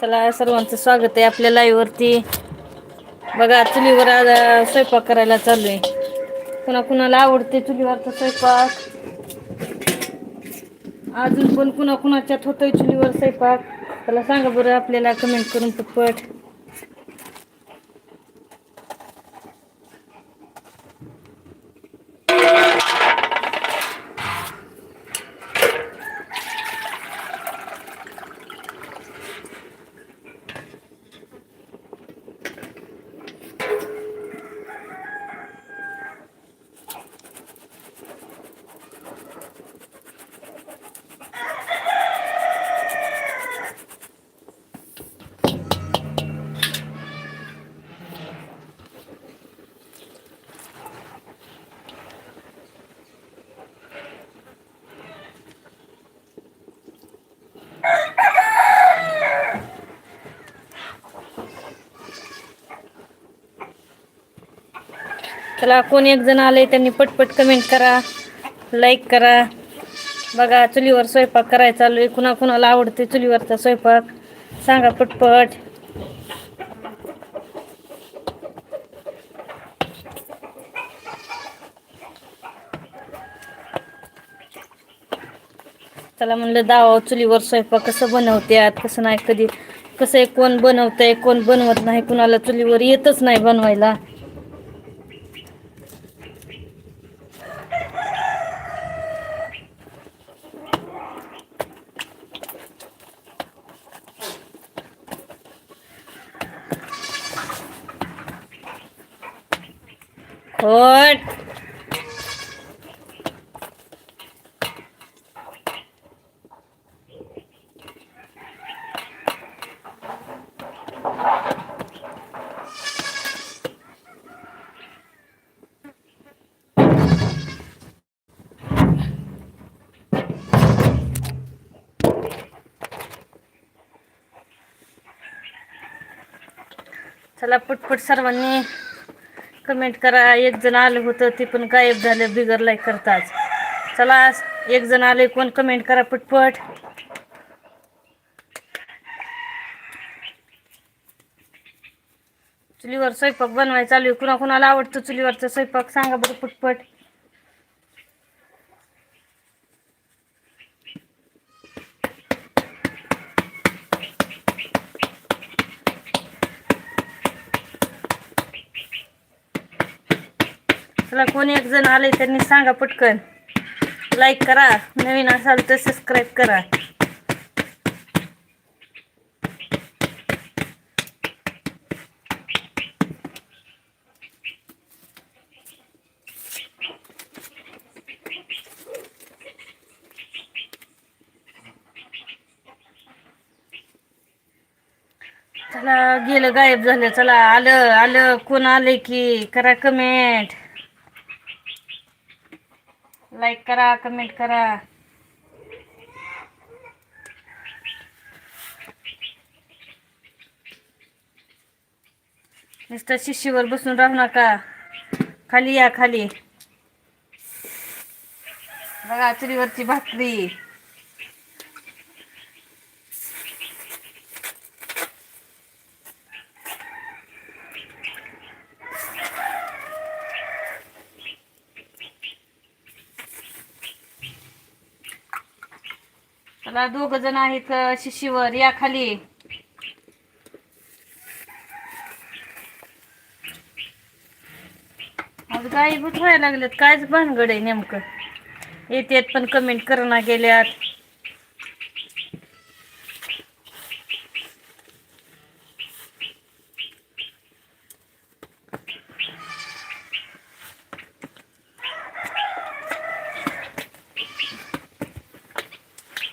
चला सर्वांचं स्वागत आहे आपल्या लाईव्हवरती बघा चुलीवर आज स्वयंपाक करायला चालू आहे. कुणा कुणाला आवडते चुलीवरचा स्वयंपाक? अजून पण कुणा कुणाच्यात होतोय चुलीवर स्वयंपाक? त्याला सांगा बरं आपल्याला कमेंट करून पटपट. चला कोण एक जण आले त्यांनी पटपट कमेंट करा लाईक करा. बघा चुलीवर स्वयंपाक करायचा चालू आहे. कुणा कुणाला आवडते चुलीवरचा स्वयंपाक? सांगा पटपट. चला म्हणलं दावा चुलीवर स्वयंपाक कसं बनवत्यात? कसं नाही कधी? कसं आहे कोण बनवतंय कोण बनवत नाही? कुणाला चुलीवर येतच नाही बनवायला? खोट चला पटपट सर्वांनी कमेंट करा. एक जण आलं होतं ते पण गायब झालं बिगर लाईक करताच चला एक जण आले कोण कमेंट करा पटपट. चुलीवर स्वयंपाक बनवायचा चालू आहे. कुणा कुणाला आवडतं चुलीवरचा स्वयंपाक? सांगा बरं पटपट. चला कोणी एक जण आले त्यांनी सांगा पटकन. लाईक करा. नवीन असाल तर सबस्क्राईब करा. चला गेलं गायब झालं. चला आलं आलं. कोण आले की? करा कमेंट लाईक करा कमेंट करा. नुसतं शिशीवर बसून राहू नका. खाली या खाली. बघा चुरीवरची भाकरी. चला दोघ जण आहेत शिशीवर या खाली. आज गाई व्हायला लागलेत. कायच भानगड आहे नेमकं? येतेत पण कमेंट करणा गेल्यात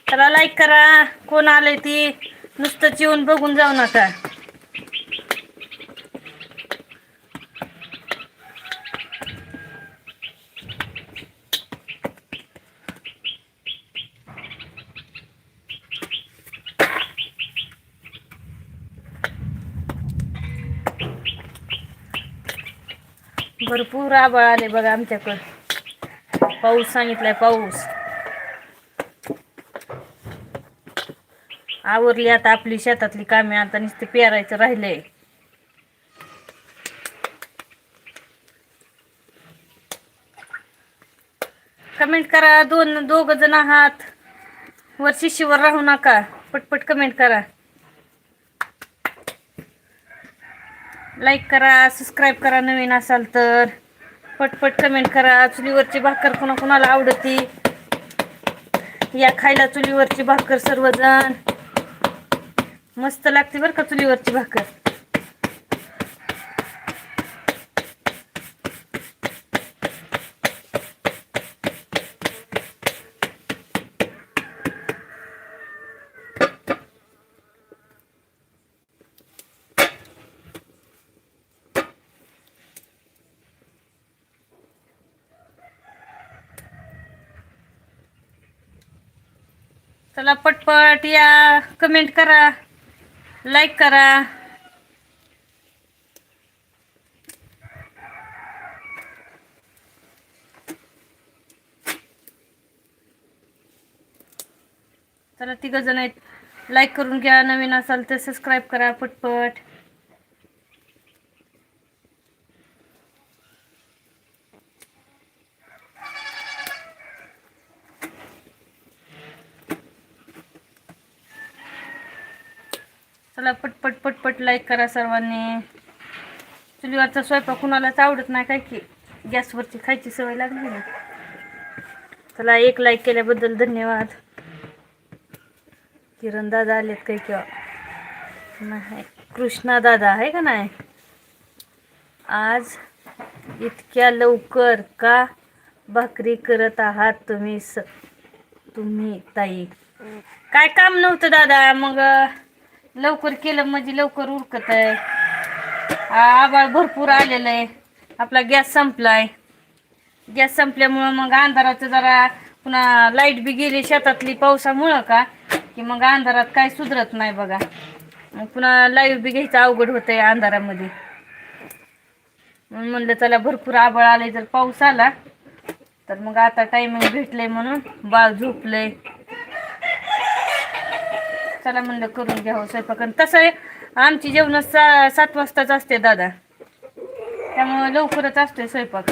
चला लाईक करा. कोण आलंय ती? नुसतं येऊन बघून जाऊ नका. भरपूर आबळ आले बघा आमच्याकडं. पाऊस सांगितलाय पाऊस. आवरली आता आपली शेतातली कामे आता नुसते पेरायचं राहिले कमेंट करा दोन दोघ जण आहात. वर शिशीवर राहू नका. पटपट कमेंट करा. लाईक करा सबस्क्राईब करा नवीन असाल तर. पटपट कमेंट करा. चुलीवरची भाकर कोणा कोणाला आवडती? या खायला चुलीवरची भाकर सर्वजण. मस्त लागते बरं का चुलीवरची भाकर. चला पटपट या कमेंट करा. लाईक करा. चला तिघ जण आहेत. लाईक करून घ्या. नवीन असाल तर सबस्क्राईब करा पटपट. चला पटपट पटपट लाईक करा सर्वांनी. चुलीवरचा स्वयंपाक कुणालाच आवडत नाही काय की? गॅसवरची खायची सवय लागली ना. चला एक लाईक केल्याबद्दल धन्यवाद. किरण दादा आलेत काही किंवा? नाही कृष्णा दादा आहे का नाही? आज इतक्या लवकर का भाकरी करत आहात तुम्ही स तुम्ही ताई? काय काम नव्हतं दादा मग? लवकर केलं म्हणजे लवकर उरकत आहे. आबाळ भरपूर आलेलं आहे. आपला गॅस संपलाय. गॅस संपल्यामुळं मग अंधाराचं जरा पुन्हा लाइट बी गेली शेतातली पावसामुळं का? की मग अंधारात काय सुधरत नाही बघा. मग पुन्हा लाईव्ह बी घ्यायचं अवघड होतंय अंधारामध्ये. म्हणून म्हणलं चला भरपूर आबळ आले जर पाऊस आला तर मग आता टायमिंग भेटलंय म्हणून बाळ झोपलंय. चला म्हणलं करून घ्यावं हो स्वयंपाक. तसं आहे आमची जेवण सा सात वाजताच असते दादा. त्यामुळं लवकरच असतोय स्वयंपाक.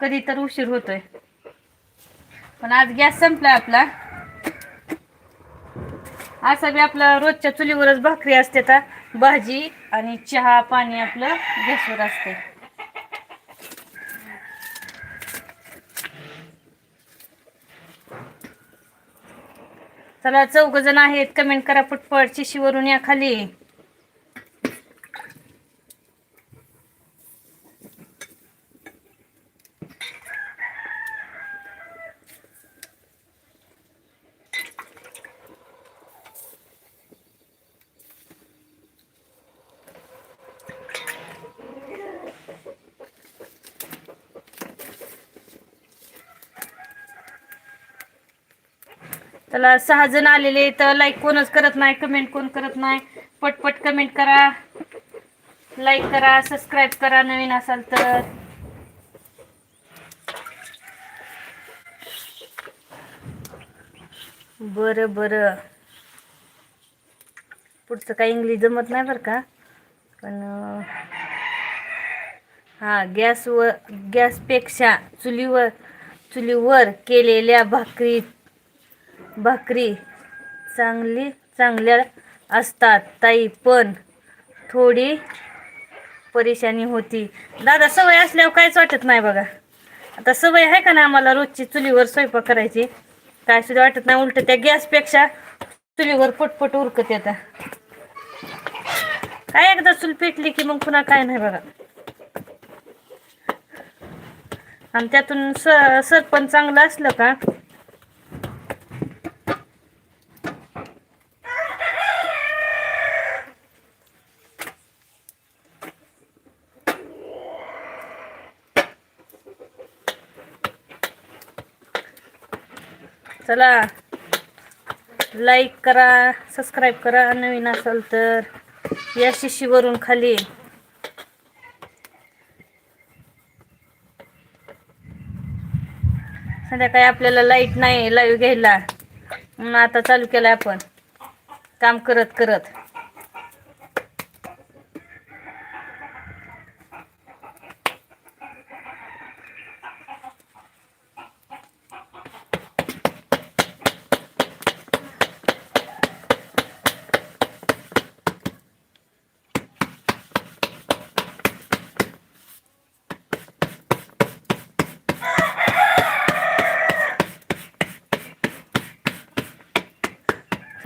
कधी तर उशीर होतोय. पण आज गॅस संपलाय आपला. असा बी आपला रोजच्या चुलीवरच भाकरी असते तर भाजी आणि चहा पाणी आपलं गॅसवर असते चला चौघ जण आहेत. कमेंट करा पटपट शिवरून या खाली. त्याला सहा जण आलेले तर लाईक कोणच करत नाही कमेंट कोण करत नाही. पटपट कमेंट करा. लाईक करा सबस्क्राईब करा नवीन असाल तर. बर बर. पुढचं काही इंग्लिश जमत नाही बरं का? पण अं, हा गॅसवर गॅसपेक्षा चुलीवर चुलीवर केलेल्या भाकरी भाकरी चांगली चांगल्या असतात. ताई पण थोडी परेशानी होती. दादा सवय असल्यावर काहीच वाटत नाही बघा. आता सवय आहे का ना आम्हाला रोजची चुलीवर स्वयंपाक करायची? काय सुद्धा वाटत नाही. उलट त्या गॅसपेक्षा चुलीवर पटपट उरकत येतं काय एकदा चूल पेटली की मग पुन्हा काय नाही बघा. आणि त्यातून स सरपण चांगलं असलं का चला. लाईक करा सबस्क्राईब करा नवीन असाल तर. या शिशीवरून खाली. संध्याकाळी आपल्याला लाइट नाही लाईव्ह घ्यायला. म्हणून आता चालू केलं आपण. काम करत करत.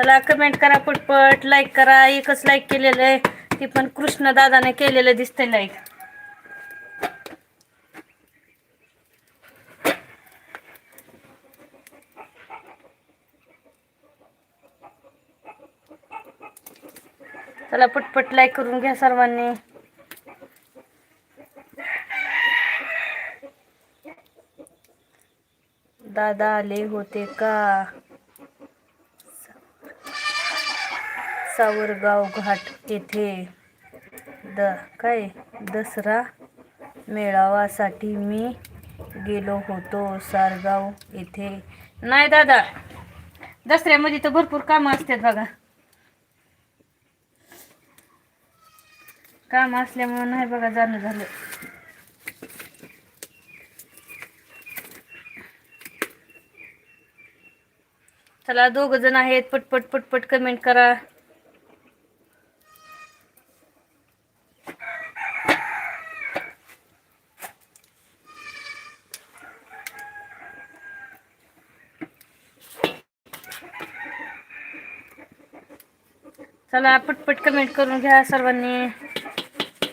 चला कमेंट करा पटपट लाईक करा. एकच लाईक केलेलं आहे. ती पण कृष्ण दादाने केलेलं दिसतंय लाईक चला पटपट लाईक करून घ्या सर्वांनी. दादा आले होते का? सावरगाव घाट येथे द काय? दसरा मेळावासाठी मी गेलो होतो सारगाव येथे. नाही दादा दसऱ्यामध्ये तर भरपूर कामं असतात बघा. काम असल्यामुळे नाही बघा जाणं झालं. चला दोघ जण आहेत पटपट पटपट कमेंट करा. चला पटपट कमेंट करून घ्या सर्वांनी.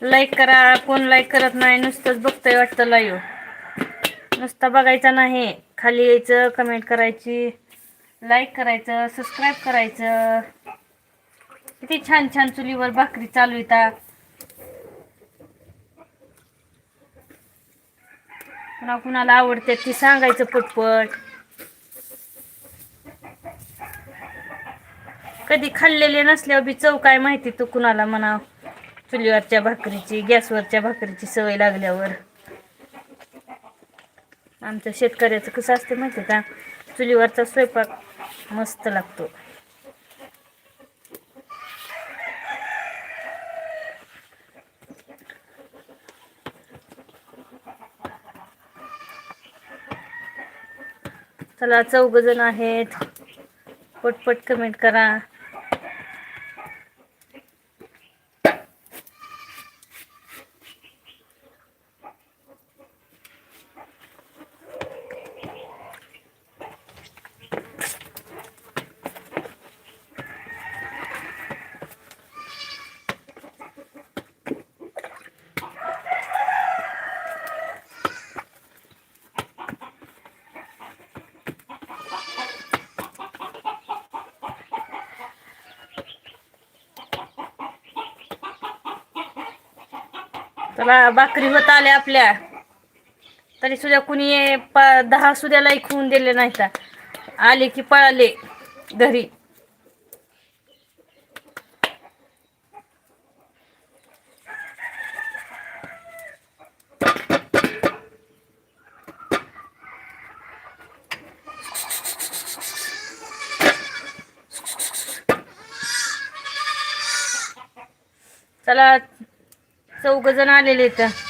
लाईक करा कोण लाईक करत नाही नुसतंच बघतंय वाटतं लाईव्ह नुसतं बघायचं नाही खाली यायचं कमेंट करायची. लाईक करायचं सबस्क्राईब करायचं. किती छान छान चुलीवर भाकरी चालू येतात कुणा कुणाला आवडते ती सांगायचं पटपट. कधी खाल्लेले नसल्यावर बी चव काय माहिती तू कुणाला म्हणा. चुलीवरच्या भाकरीची गॅसवरच्या भाकरीची सवय लागल्यावर. आमच्या शेतकऱ्याचं कसं असते माहिती का? चुलीवरचा स्वयंपाक मस्त लागतो. चला चौघ जण आहेत. पटपट कमेंट करा. बा भाकरी होत आल्या आपल्या. तरी सुद्धा कुणी दहा सुद्धा लाईक होऊन दिले नाहीत. आले की पळाले घरी. चला चौघ जण आलेले आहेत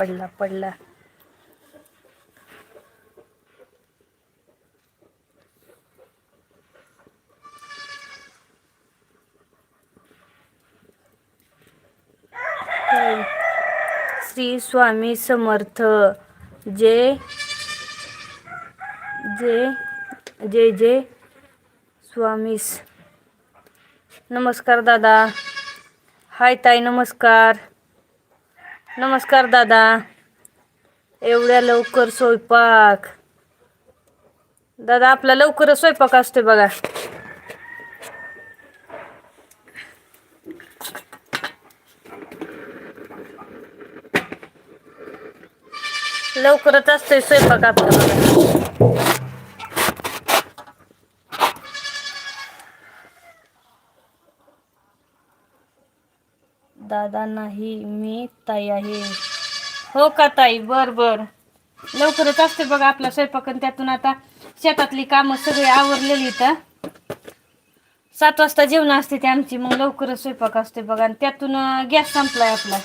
पडला पडला. श्री स्वामी समर्थ. जे जे जे जे स्वामीस नमस्कार दादा. हाय ताई नमस्कार. नमस्कार दादा. एवढ्या लवकर स्वयंपाक. दादा आपला लवकरच स्वयंपाक असते बघा. लवकरच असतोय स्वयंपाक आपला. बघा दादा नाही मी ताई आहे. हो का ताई? बर बर. लवकरच असते बघा आपला स्वयंपाक आणि त्यातून आता शेतातली कामं सगळी आवरलेली तर सात वाजता जेवण असते ते आमची मग लवकरच स्वयंपाक असते बघा. आणि त्यातून गॅस संपलाय आपला.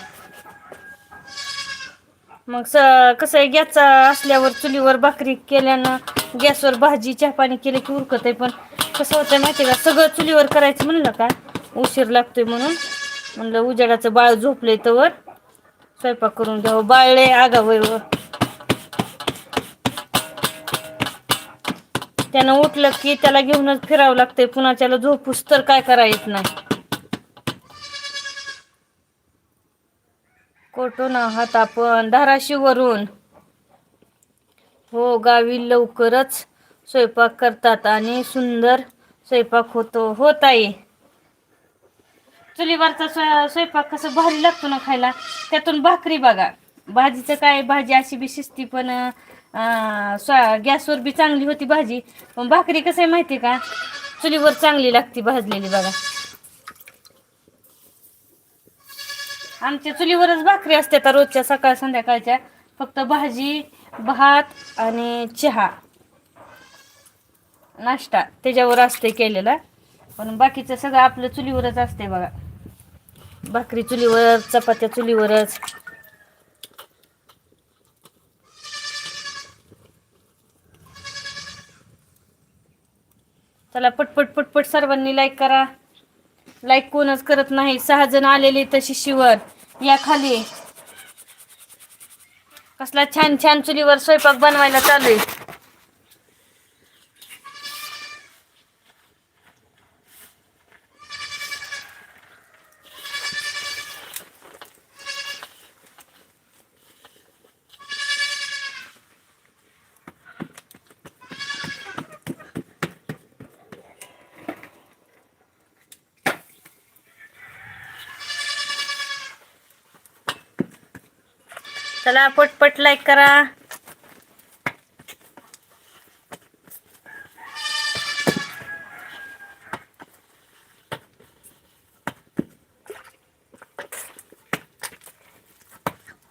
मग स कसं आहे गॅस असल्यावर चुलीवर भाकरी केल्यानं गॅसवर भाजी चहा पाणी केलं की उरकत आहे पण कसं होतंय माहिती का? सगळं चुलीवर करायचं म्हणलं का? उशीर लागतोय म्हणून. म्हणलं उजेडाचं बाळ झोपलंय तर स्वयंपाक करून घ्यावं बाळले आगावर त्यानं उठलं की त्याला घेऊनच फिरावं लागतंय. पुन्हा त्याला झोपूस तर काय करा येत नाही. ना आहात आपण धाराशिववरून हो गावी लवकरच स्वयंपाक करतात आणि सुंदर स्वयंपाक होतो. हो ताई. चुलीवरचा स्वय स्वयंपाक कसं भारी लागतो ना खायला त्यातून भाकरी बघा. भाजीचं काय भाजी अशी बी शिस्ती पण अं, स्वा गॅसवर बी चांगली होती भाजी. पण भाकरी कसं आहे माहिती का? चुलीवर चांगली लागती भाजलेली बघा. आमच्या चुलीवरच भाकरी असते आता रोजच्या सकाळ संध्याकाळच्या. फक्त भाजी भात आणि चहा. नाश्ता त्याच्यावर असते केलेला. पण बाकीचं सगळं आपलं चुलीवरच असते बघा. भाकरी चुलीवर चपात्या चुलीवरच. चला पटपट पटपट सर्वांनी लाईक करा. लाईक कोणच करत नाही. सहा जण आलेले तशी शिवर. या खाली. कसला छान छान चुलीवर स्वयंपाक बनवायला चालू आहे. चला पटपट लाईक करा.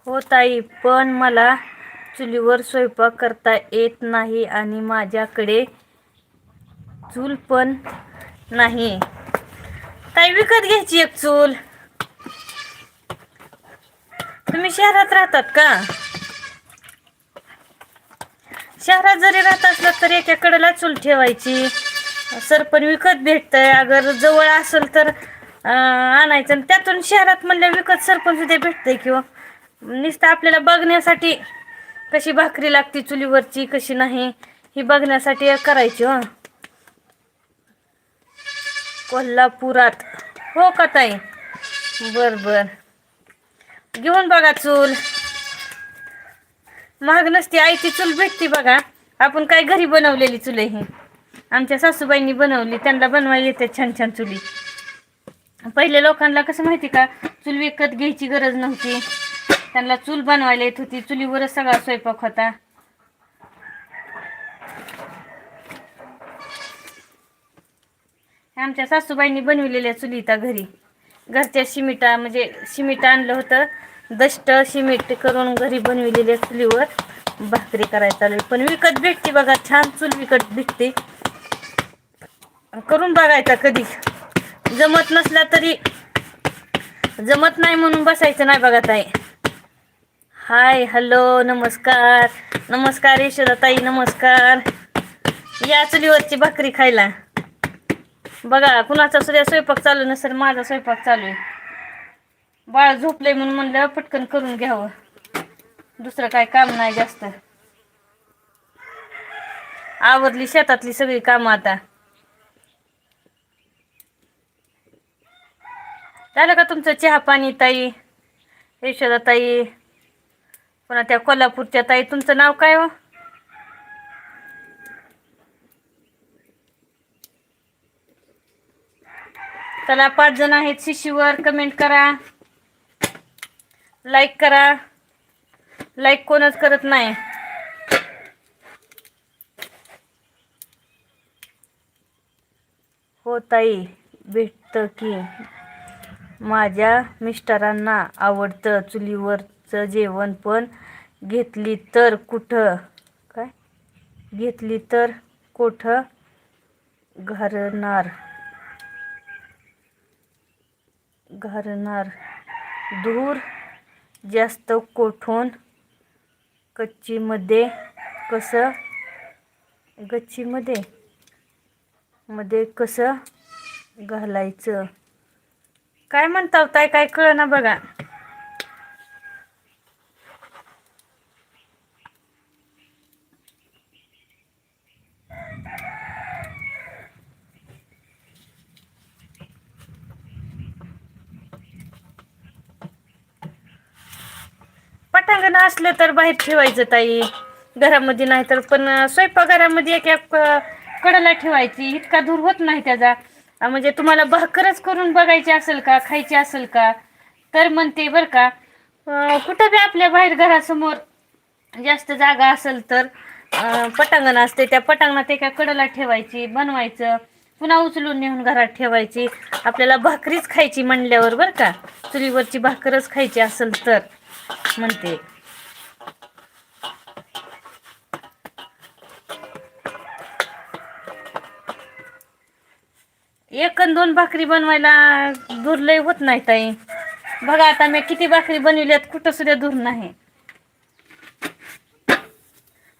हो ताई पण मला चुलीवर स्वयंपाक करता येत नाही आणि माझ्याकडे चूल पण नाही. ताई विकत घ्यायची एक चूल. तुम्ही शहरात राहतात का? शहरात जरी राहत असलं तर एका चूल ठेवायची. सरपण विकत भेटतंय. अगर जवळ असेल तर आणायचं आणि त्यातून शहरात म्हणल्या विकत सरपण सुद्धा भेटतंय किंवा नुसतं आपल्याला बघण्यासाठी कशी भाकरी लागते चुलीवरची कशी नाही ही बघण्यासाठी करायची हो. कोल्हापुरात. हो का ताई? बर बर. घेऊन बघा चूल. महाग नसते आईची चूल भेटते बघा. आपण काय घरी बनवलेली चुले ही. आमच्या सासूबाईंनी बनवली त्यांना बनवायला येते छान छान चुली. पहिले लोकांना कसं माहिती का चूल विकत घ्यायची गरज नव्हती. त्यांना चूल बनवायला येत होती चुलीवरच सगळा स्वयंपाक होता. आमच्या सासूबाईंनी बनविलेल्या चुलीता घरी. घरच्या शिमिटा म्हणजे शिमिट आणलं होतं. दष्ट शिमिट करून घरी बनविलेल्या चुलीवर. भाकरी करायला चालू पण विकत भेटते बघा छान चूल विकत भेटते. करून बघायचा कधी. जमत नसला तरी. जमत नाही म्हणून बसायचं नाही बघा ताई. हाय हॅलो नमस्कार. नमस्कार यशोदाताई नमस्कार. या चुलीवरची भाकरी खायला. बघा कुणाचा सुद्धा स्वयंपाक चालू नसेल माझा स्वयंपाक चालू आहे. बाळ झोपले म्हणून म्हणलं पटकन करून घ्यावं. दुसरं काय काम नाही जास्त. आवरली शेतातली सगळी कामं आता. झालं का तुमचं चहा पाणी ताई? यशोदा ताई? पुन्हा त्या कोल्हापूरच्या ताई तुमचं नाव काय हो? चला पाच जण आहेत शिशीवर कमेंट करा. लाईक करा. लाईक कोणच करत नाही. हो ताई भेटतं की. माझ्या मिस्टरांना आवडतं चुलीवरचं जेवण पण घेतली तर कुठं? काय? घेतली तर कुठं? घरणार. घरणार दूर जास्त कोठून? कच्चीमध्ये कसं? गच्चीमध्ये? मध्ये कसं घालायचं? काय म्हणता काय काय कळ ना बघा. पटांगण असलं तर बाहेर ठेवायचं ताई. घरामध्ये नाही तर पण स्वयंपाकघरामध्ये एक एक कडला ठेवायची. इतका दूर होत नाही त्याचा. म्हणजे तुम्हाला भाकरच करून बघायची असेल का खायची असेल का? तर म्हणते बरं का कुठं बी आपल्या बाहेर घरासमोर जास्त जागा असेल तर पटांगण असते. त्या पटांगणात एका कडला ठेवायची बनवायचं. पुन्हा उचलून नेऊन घरात ठेवायची. आपल्याला भाकरीच खायची म्हणल्यावर बरं का चुलीवरची भाकरच खायची असेल तर. म्हणते. एक अन दोन भाकरी बनवायला दूर लय होत नाही ताई. बघा आता मी किती भाकरी बनवल्यात कुठं सुद्धा दूर नाही.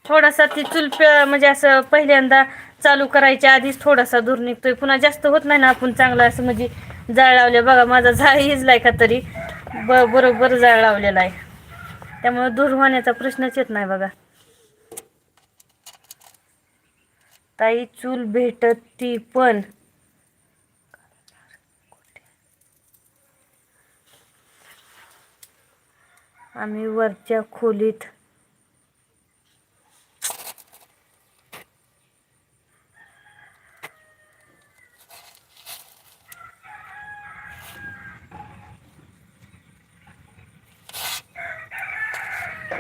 थोडासा ती चूल म्हणजे असं पहिल्यांदा चालू करायच्या आधीच थोडासा दूर निघतोय. पुन्हा जास्त होत नाही ना आपण चांगलं असं म्हणजे जाळ लावले बघा माझा जाळ हिजलाय का तरी. ब बरोबर जाळ लावलेला आहे. त्यामुळे दूर होण्याचा प्रश्नच येत नाही बघा. ताई चूल भेटत ती पण. आम्ही वरच्या खोलीत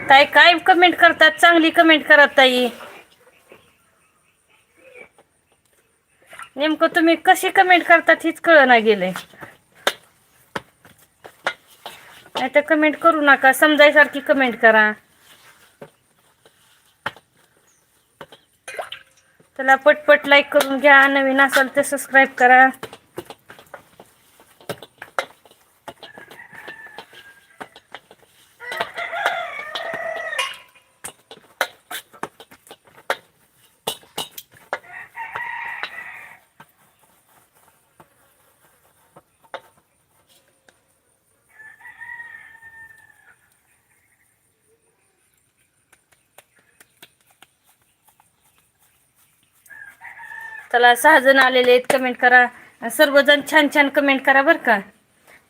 ताई काय कमेंट करतात? चांगली कमेंट करत ताई. नेमकं तुम्ही कशी कमेंट करतात हीच कळना गेले नाही तर कमेंट करू नका. समजायसारखी कमेंट करा. चला पटपट लाईक करून घ्या. नवीन असाल तर सबस्क्राईब करा. चला सहा जण आलेले आहेत कमेंट करा. सर्वजण छान छान कमेंट करा बरं का.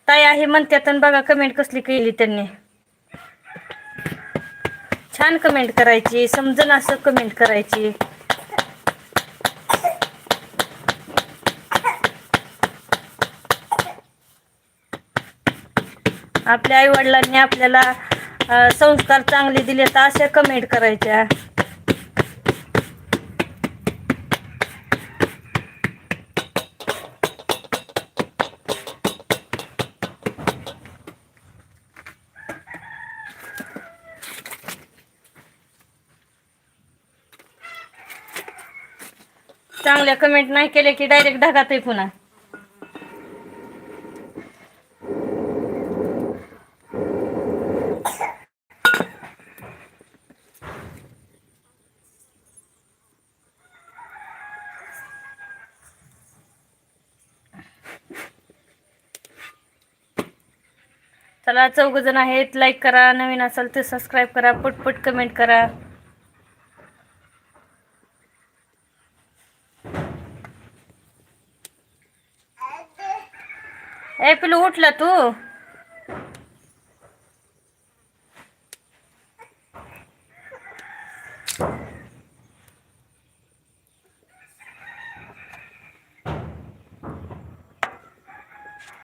ताई आहे म्हणतात आणि बघा कमेंट कसली केली त्यांनी. छान कमेंट करायची समजून असं कमेंट करायची. आपल्या आई वडिलांनी आपल्याला संस्कार चांगले दिले तर अशा कमेंट करायच्या. चांगल्या कमेंट नाही केले की डायरेक्ट ढगात आहे पुन्हा. चला चौघ जण आहेत. लाईक करा. नवीन असाल तर सबस्क्राईब करा. पटपट कमेंट करा. ए पिलू उठला तू?